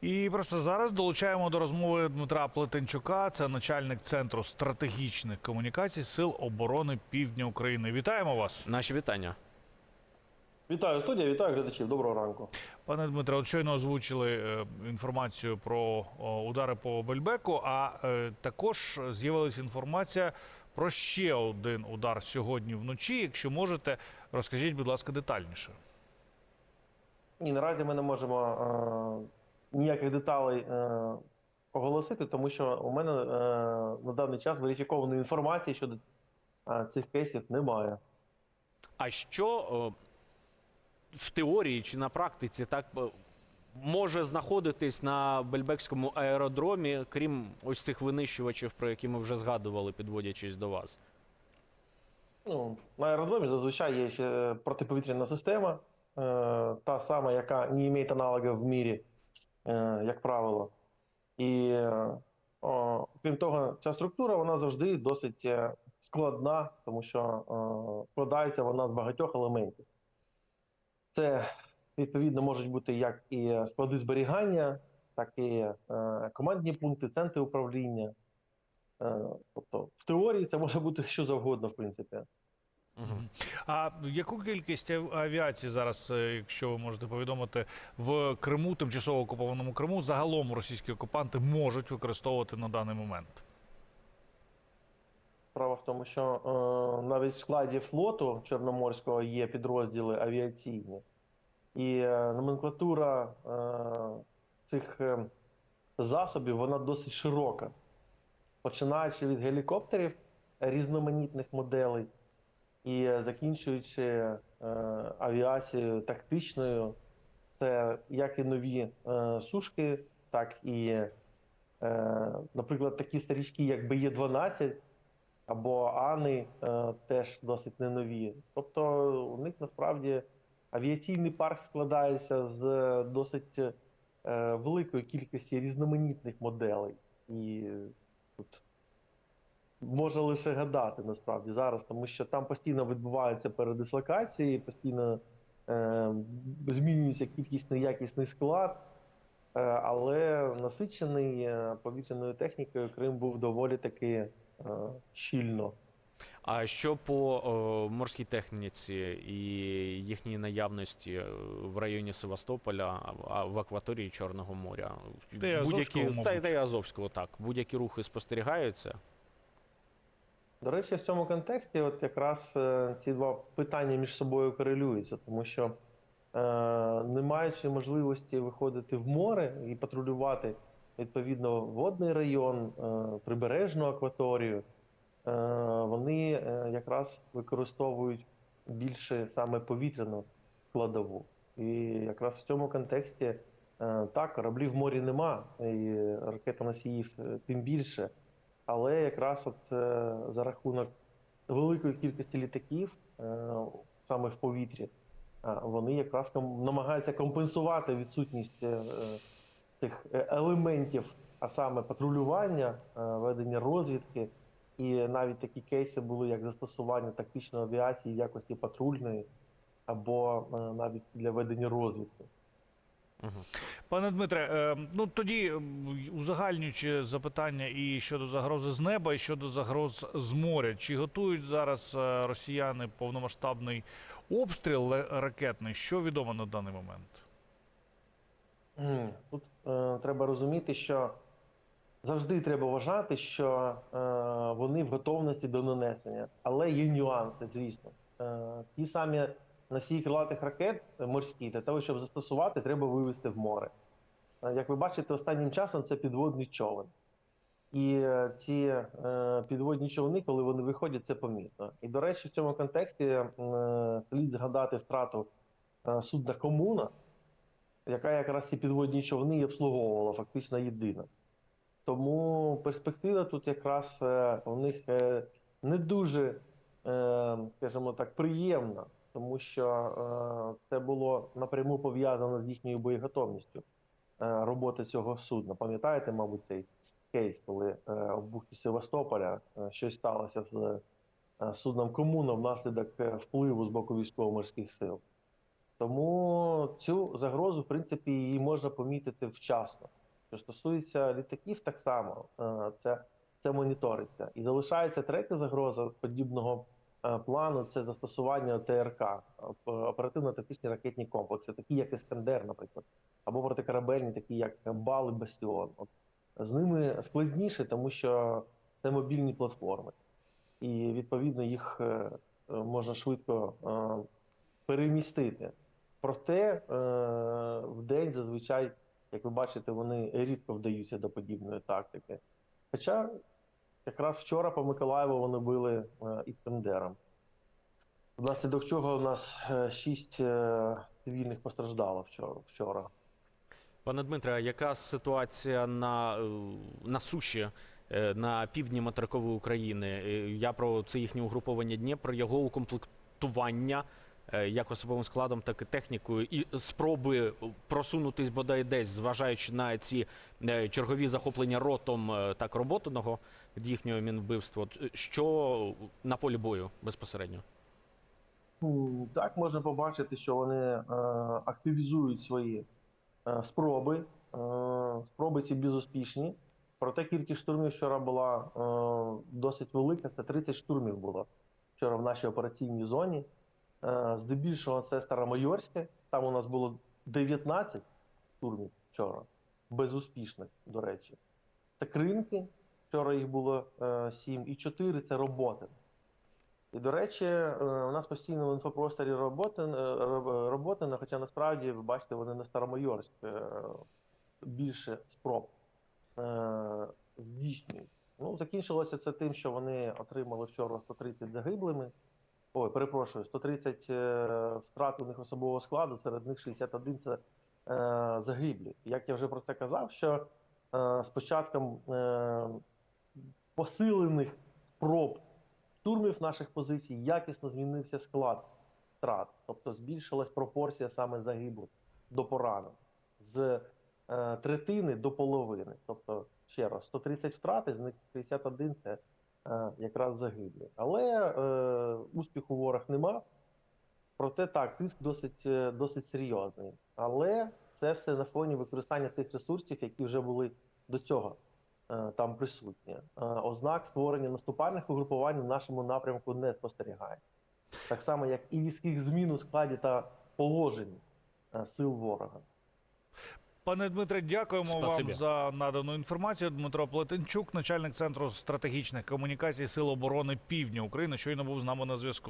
І просто зараз долучаємо до розмови Дмитра Плетенчука, це начальник центру стратегічних комунікацій Сил оборони Півдня України. Вітаємо вас, Наші вітання. Вітаю студія, вітаю глядачів. Доброго ранку. пане Дмитре. От щойно озвучили е, інформацію про удари по Бельбеку. А е, також з'явилася інформація про ще один удар сьогодні вночі. Якщо можете, розкажіть, будь ласка, детальніше. Ні, наразі ми не можемо е, ніяких деталей е, оголосити, тому що у мене е, на даний час верифікованої інформації щодо е, цих кейсів немає. А що о, в теорії чи на практиці так е, може знаходитись на Бельбекському аеродромі, крім ось цих винищувачів, про які ми вже згадували, підводячись до вас? Ну, на аеродромі зазвичай є ще протиповітряна система, е, та сама, яка не має аналогів в мірі, е, як правило. І е, крім того, ця структура вона завжди досить е, складна, тому що е, складається вона з багатьох елементів. Це відповідно можуть бути як і склади зберігання, так і е, командні пункти, центри управління. Е, тобто, в теорії це може бути що завгодно, в принципі. Угу. А яку кількість авіації зараз, е, якщо ви можете повідомити, в Криму, тимчасово окупованому Криму, загалом російські окупанти можуть використовувати на даний момент? Справа в тому, що е, навіть в складі флоту Чорноморського є підрозділи авіаційні, і е, номенклатура е, цих е, засобів вона досить широка. Починаючи від гелікоптерів різноманітних моделей і е, закінчуючи е, авіацією тактичною, це як і нові е, сушки, так і, наприклад, такі старічки, як БЄ-12 або Ани теж досить не нові. Тобто у них насправді авіаційний парк складається з досить великої кількості різноманітних моделей. І тут можна лише гадати насправді зараз, тому що там постійно відбуваються передислокації, постійно е, змінюється кількісний якісний склад. Е, Але насичений е, повітряною технікою Крим був доволі таки е, щільно. А що по о, морській техніці і їхній наявності е, в районі Севастополя, а- а в акваторії Чорного моря? Та й Азовського, Будь-які та, та й Азовського, так. Будь-які рухи спостерігаються. До речі, в цьому контексті, от якраз е, ці два питання між собою корелюються, тому що е, не маючи можливості виходити в море і патрулювати відповідно водний район, е, прибережну акваторію, вони якраз використовують більше саме повітряну складову. І якраз в цьому контексті так, кораблів в морі нема, і ракетоносіїв тим більше. Але якраз от е, за рахунок великої кількості літаків е, саме в повітрі, е, вони якраз намагаються компенсувати відсутність цих елементів, а саме патрулювання, ведення розвідки, і навіть такі кейси були, як застосування тактичної авіації в якості патрульної, або навіть для ведення розвідки. Пане Дмитре, е, ну тоді узагальнюючи запитання і щодо загрози з неба, і щодо загроз з моря, чи готують зараз е, росіяни повномасштабний обстріл ракетний? Що відомо на даний момент? Тут е, треба розуміти, що завжди треба вважати, що е, вони в готовності до нанесення, але є нюанси, звісно. Е, ті самі носії крилатих ракет морські, для того, щоб застосувати, треба вивезти в море. Е, як ви бачите, останнім часом це підводний човен. І е, ці е, підводні човни, коли вони виходять, це помітно. І, до речі, в цьому контексті слід згадати втрату судна комуна, яка якраз ці підводні човни і обслуговувала, фактично єдина. Тому перспектива тут якраз у них не дуже, скажімо так, приємна, тому що е, це було напряму пов'язано з їхньою боєготовністю е, роботи цього судна. Пам'ятаєте, мабуть, цей кейс, коли е, в бухті Севастополя щось сталося з судном комуна внаслідок впливу з боку військово-морських сил. Тому цю загрозу, в принципі, її можна помітити вчасно. Що стосується літаків, так само це, це моніториться. І залишається третя загроза подібного плану це застосування ТРК, оперативно-тактичні ракетні комплекси, такі як Іскандер, наприклад, або протикорабельні, такі як Бал і Бастіон. От з ними складніше, тому що це мобільні платформи, і відповідно їх е, е, можна швидко е, перемістити. Проте е, в день зазвичай, як ви бачите, вони рідко вдаються до подібної тактики. Хоча якраз вчора по Миколаєву вони били е, іскандером. Внаслідок чого у нас е, шість е, цивільних постраждало вчора. Пане Дмитре, яка ситуація на, на суші на півдні материкової України? Я про це їхнє угруповання Дніпро, його укомплектування як особовим складом, так і технікою, і спроби просунутись бодай десь, зважаючи на ці е, чергові захоплення ротом е, так роботаного від їхнього мінвбивства. Е, Що на полі бою безпосередньо? Так, можна побачити, що вони е, активізують свої е, спроби. Е, спроби ці безуспішні. Проте кількість штурмів вчора була е, досить велика. Це 30 штурмів було вчора в нашій операційній зоні. Е, здебільшого це Старомайорське. Там у нас було 19 штурмів вчора, безуспішних, до речі. Це Кринки, вчора їх було е, 7, і 4 це роботи. І, до речі, е, у нас постійно в інфопросторі роботи, роботи, хоча насправді, ви бачите, вони на Старомайорськ е, більше спроб е, здійснюють. Ну, закінчилося це тим, що вони отримали вчора 130 загиблими. Ой, перепрошую, 130 е, втрат у них особового складу, серед них 61 це е, загиблі. Як я вже про це казав, що е, з початком е, посилених спроб штурмів наших позицій якісно змінився склад втрат, тобто збільшилась пропорція саме загиблих до поранених з е, третини до половини. Тобто, ще раз, 130 втрат, з них 61 це якраз загиблі. Але е, успіху ворог нема. Проте так, тиск досить, е, досить серйозний. Але це все на фоні використання тих ресурсів, які вже були до цього е, там присутні. Е, Ознак створення наступальних угрупувань в нашому напрямку не спостерігає. Так само, як і різких змін у складі та положенні е, сил ворога. Пане Дмитре, дякуємо Спасибі. вам за надану інформацію. Дмитро Плетенчук, начальник центру стратегічних комунікацій Сил оборони Півдня України, щойно був з нами на зв'язку.